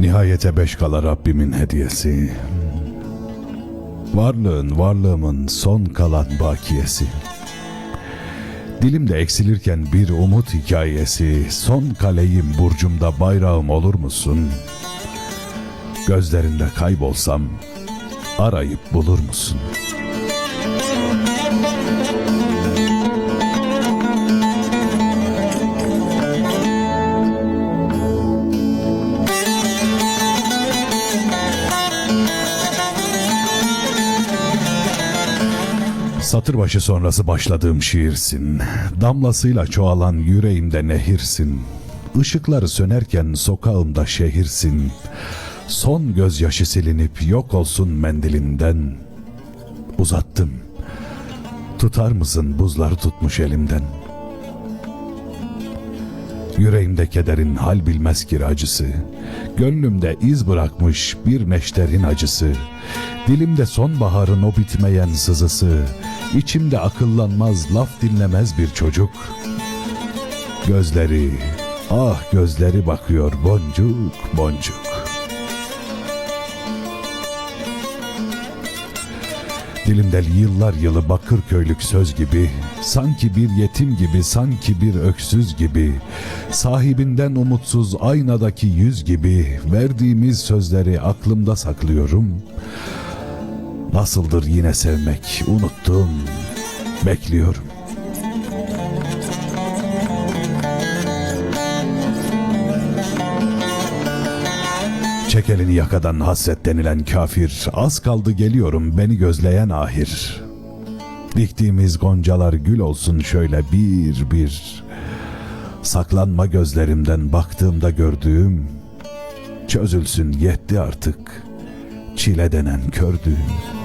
Nihayete beş kala Rabbimin hediyesi. Varlığın varlığımın son kalan bakiyesi. Dilimde eksilirken bir umut hikayesi. Son kaleyim burcumda bayrağım olur musun? Gözlerinde kaybolsam arayıp bulur musun? Satır başı sonrası başladığım şiirsin. Damlasıyla çoğalan yüreğimde nehirsin. Işıkları sönerken sokağımda şehirsin. Son gözyaşı silinip yok olsun mendilinden. Uzattım. Tutar mısın buzları tutmuş elimden? Yüreğimde kederin hal bilmez kiracısı. Gönlümde iz bırakmış bir neşterin acısı. Dilimde sonbaharın o bitmeyen sızısı. İçimde akıllanmaz laf dinlemez bir çocuk. Gözleri, ah gözleri bakıyor boncuk boncuk. Dilimde yıllar yılı bakır köylük söz gibi, sanki bir yetim gibi, sanki bir öksüz gibi, sahibinden umutsuz aynadaki yüz gibi, verdiğimiz sözleri aklımda saklıyorum. Nasıldır yine sevmek, unuttum, bekliyorum. Çek elini yakadan hasret denilen kafir, az kaldı geliyorum beni gözleyen ahir. Diktiğimiz goncalar gül olsun şöyle bir bir. Saklanma gözlerimden baktığımda gördüğüm, çözülsün yetti artık çile denen kördüğüm.